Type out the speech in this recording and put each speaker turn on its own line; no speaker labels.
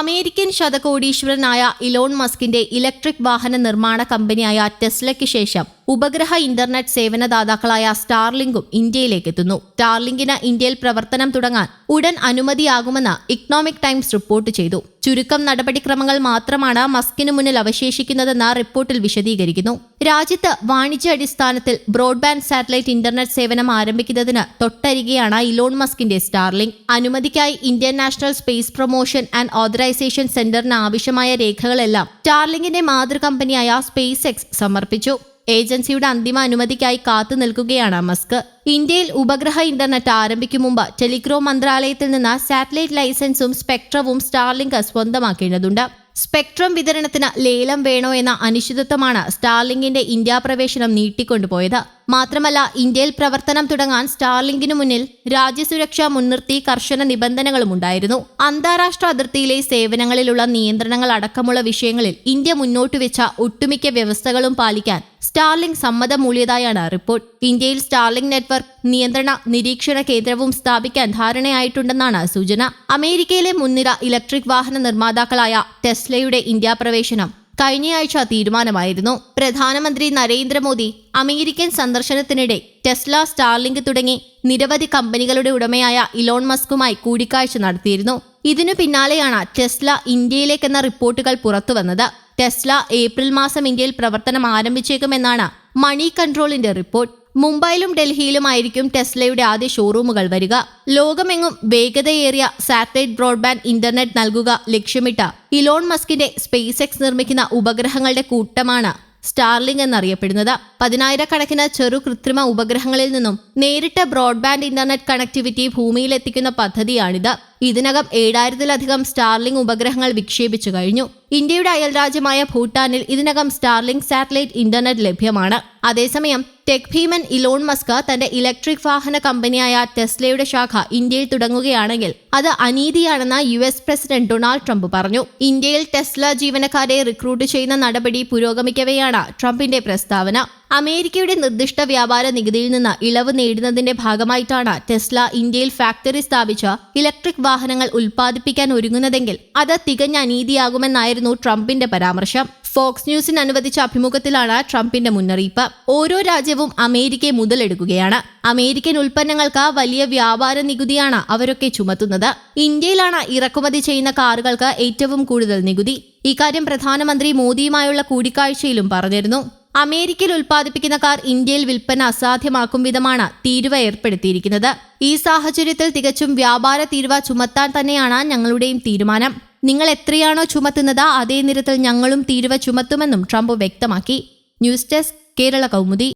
American ശതകോടീശ്വരനായ Elon മസ്കിന്റെ electric വാഹന നിർമ്മാണ കമ്പനിയായ ടെസ്ലയ്ക്ക് ശേഷം ഉപഗ്രഹ ഇന്റർനെറ്റ് സേവനദാതാക്കളായ സ്റ്റാർലിങ്കും ഇന്ത്യയിലേക്ക് എത്തുന്നു സ്റ്റാർലിങ്കിന് ഇന്ത്യയിൽ പ്രവർത്തനം തുടങ്ങാൻ ഉടൻ അനുമതിയാകുമെന്ന് ഇക്കണോമിക് ടൈംസ് റിപ്പോർട്ട് ചെയ്തു. ചുരുക്കം നടപടിക്രമങ്ങൾ മാത്രമാണ് മസ്കിനു മുന്നിൽ അവശേഷിക്കുന്നതെന്ന് റിപ്പോർട്ടിൽ വിശദീകരിക്കുന്നു. രാജ്യത്ത് വാണിജ്യാടിസ്ഥാനത്തിൽ ബ്രോഡ്ബാൻഡ് സാറ്റലൈറ്റ് ഇന്റർനെറ്റ് സേവനം ആരംഭിക്കുന്നതിന് തൊട്ടരികെയാണ് ഇലോൺ മസ്കിന്റെ Starlink അനുമതിക്കായി Indian national space promotion and authorisation സെന്ററിന് ആവശ്യമായ രേഖകളെല്ലാം സ്റ്റാർലിങ്കിന്റെ മാതൃകമ്പനിയായ സ്പേസ് എക്സ് സമർപ്പിച്ചു. ഏജൻസിയുടെ അന്തിമ അനുമതിക്കായി കാത്തു നിൽക്കുകയാണ് മസ്ക്. ഇന്ത്യയിൽ ഉപഗ്രഹ ഇന്റർനെറ്റ് ആരംഭിക്കും മുമ്പ് ടെലികോം മന്ത്രാലയത്തിൽ നിന്ന് സാറ്റലൈറ്റ് ലൈസൻസും സ്പെക്ട്രവും സ്റ്റാർലിങ്ക് സ്വന്തമാക്കേണ്ടതുണ്ട്. സ്പെക്ട്രം വിതരണത്തിന് ലേലം വേണോ എന്ന അനിശ്ചിതത്വമാണ് സ്റ്റാർലിങ്കിന്റെ ഇന്ത്യാ പ്രവേശനം നീട്ടിക്കൊണ്ടുപോയത്. മാത്രമല്ല ഇന്ത്യയിൽ പ്രവർത്തനം തുടങ്ങാൻ സ്റ്റാർലിങ്കിനു മുന്നിൽ രാജ്യസുരക്ഷ മുൻനിർത്തി കർശന നിബന്ധനകളും ഉണ്ടായിരുന്നു. അന്താരാഷ്ട്ര അതിർത്തിയിലെ സേവനങ്ങളിലുള്ള നിയന്ത്രണങ്ങൾ അടക്കമുള്ള വിഷയങ്ങളിൽ ഇന്ത്യ മുന്നോട്ട് വെച്ച ഒട്ടുമിക്ക വ്യവസ്ഥകളും പാലിക്കാൻ സ്റ്റാർലിംഗ് സമ്മതം മൂളിയതായാണ് റിപ്പോർട്ട്. ഇന്ത്യയിൽ സ്റ്റാർലിംഗ് നെറ്റ്വർക്ക് നിയന്ത്രണ നിരീക്ഷണ കേന്ദ്രവും സ്ഥാപിക്കാൻ ധാരണയായിട്ടുണ്ടെന്നാണ് സൂചന. അമേരിക്കയിലെ മുൻനിര ഇലക്ട്രിക് വാഹന നിർമ്മാതാക്കളായ ടെസ്ലയുടെ ഇന്ത്യ പ്രവേശനം കഴിഞ്ഞയാഴ്ച തീരുമാനമായിരുന്നു. പ്രധാനമന്ത്രി നരേന്ദ്രമോദി അമേരിക്കൻ സന്ദർശനത്തിനിടെ ടെസ്ല സ്റ്റാർലിങ്ക് തുടങ്ങി നിരവധി കമ്പനികളുടെ ഉടമയായ ഇലോൺ മസ്കുമായി കൂടിക്കാഴ്ച നടത്തിയിരുന്നു. ഇതിനു പിന്നാലെയാണ് ടെസ്ല ഇന്ത്യയിലേക്കെന്ന റിപ്പോർട്ടുകൾ പുറത്തുവന്നത്. ടെസ്ല ഏപ്രിൽ മാസം ഇന്ത്യയിൽ പ്രവർത്തനം ആരംഭിച്ചേക്കുമെന്നാണ് മണി കൺട്രോളിന്റെ റിപ്പോർട്ട്. മുംബൈയിലും ഡൽഹിയിലുമായിരിക്കും ടെസ്ലയുടെ ആദ്യ ഷോറൂമുകൾ വരിക. ലോകമെങ്ങും വേഗതയേറിയ സാറ്റലൈറ്റ് ബ്രോഡ്ബാൻഡ് ഇന്റർനെറ്റ് നൽകുക ലക്ഷ്യമിട്ട ഇലോൺ മസ്കിന്റെ സ്പേസ് എക്സ് നിർമ്മിക്കുന്ന ഉപഗ്രഹങ്ങളുടെ കൂട്ടമാണ് സ്റ്റാർലിംഗ് എന്നറിയപ്പെടുന്നത്. പതിനായിരക്കണക്കിന് ചെറു കൃത്രിമ ഉപഗ്രഹങ്ങളിൽ നിന്നും നേരിട്ട് ബ്രോഡ്ബാൻഡ് ഇന്റർനെറ്റ് കണക്ടിവിറ്റി ഭൂമിയിലെത്തിക്കുന്ന പദ്ധതിയാണിത്. ഇതിനകം ഏഴായിരത്തിലധികം സ്റ്റാർലിംഗ് ഉപഗ്രഹങ്ങൾ വിക്ഷേപിച്ചു കഴിഞ്ഞു. ഇന്ത്യയുടെ അയൽരാജ്യമായ ഭൂട്ടാനിൽ ഇതിനകം സ്റ്റാർലിംഗ് സാറ്റലൈറ്റ് ഇന്റർനെറ്റ് ലഭ്യമാണ്. അതേസമയം ടെക് ഭീമൻ ഇലോൺ മസ്ക് തന്റെ ഇലക്ട്രിക് വാഹന കമ്പനിയായ ടെസ്ലയുടെ ശാഖ ഇന്ത്യയിൽ തുടങ്ങുകയാണെങ്കിൽ അത് അനീതിയാണെന്ന് U S president Donald Trump പറഞ്ഞു. ഇന്ത്യയിൽ ടെസ്ല ജീവനക്കാരെ റിക്രൂട്ട് ചെയ്യുന്ന നടപടി പുരോഗമിക്കവെയാണ് ട്രംപിന്റെ പ്രസ്താവന. അമേരിക്കയുടെ നിർദ്ദിഷ്ട വ്യാപാര നികുതിയിൽ നിന്ന് ഇളവ് നേടുന്നതിന്റെ ഭാഗമായിട്ടാണ് ടെസ്ല ഇന്ത്യയിൽ ഫാക്ടറി സ്ഥാപിച്ച് ഇലക്ട്രിക് വാഹനങ്ങൾ ഉൽപ്പാദിപ്പിക്കാൻ ഒരുങ്ങുന്നതെങ്കിൽ അത് തികഞ്ഞ അനീതിയാകുമെന്നായിരുന്നു ട്രംപിന്റെ പരാമർശം. ഫോക്സ് ന്യൂസിന് അനുവദിച്ച അഭിമുഖത്തിലാണ് ട്രംപിന്റെ മുന്നറിയിപ്പ്. ഓരോ രാജ്യവും അമേരിക്കയെ മുതലെടുക്കുകയാണ്. അമേരിക്കൻ ഉൽപ്പന്നങ്ങൾക്ക് വലിയ വ്യാപാര നികുതിയാണ് അവരൊക്കെ ചുമത്തുന്നത്. ഇന്ത്യയിലാണ് ഇറക്കുമതി ചെയ്യുന്ന കാറുകൾക്ക് ഏറ്റവും കൂടുതൽ നികുതി. ഇക്കാര്യം പ്രധാനമന്ത്രി മോദിയുമായുള്ള കൂടിക്കാഴ്ചയിലും പറഞ്ഞിരുന്നു. അമേരിക്കയിൽ ഉൽപ്പാദിപ്പിക്കുന്ന കാർ ഇന്ത്യയിൽ വിൽപ്പന അസാധ്യമാക്കും വിധമാണ് തീരുവ ഏർപ്പെടുത്തിയിരിക്കുന്നത്. ഈ സാഹചര്യത്തിൽ തികച്ചും വ്യാപാര തീരുവ ചുമത്താൻ തന്നെയാണ് ഞങ്ങളുടെയും തീരുമാനം. നിങ്ങൾ എത്രയാണോ ചുമത്തുന്നത് അതേ നിരത്തിൽ ഞങ്ങളും തീരുവ ചുമത്തുമെന്നും ട്രംപ് വ്യക്തമാക്കി. News desk Kerala Kaumudi.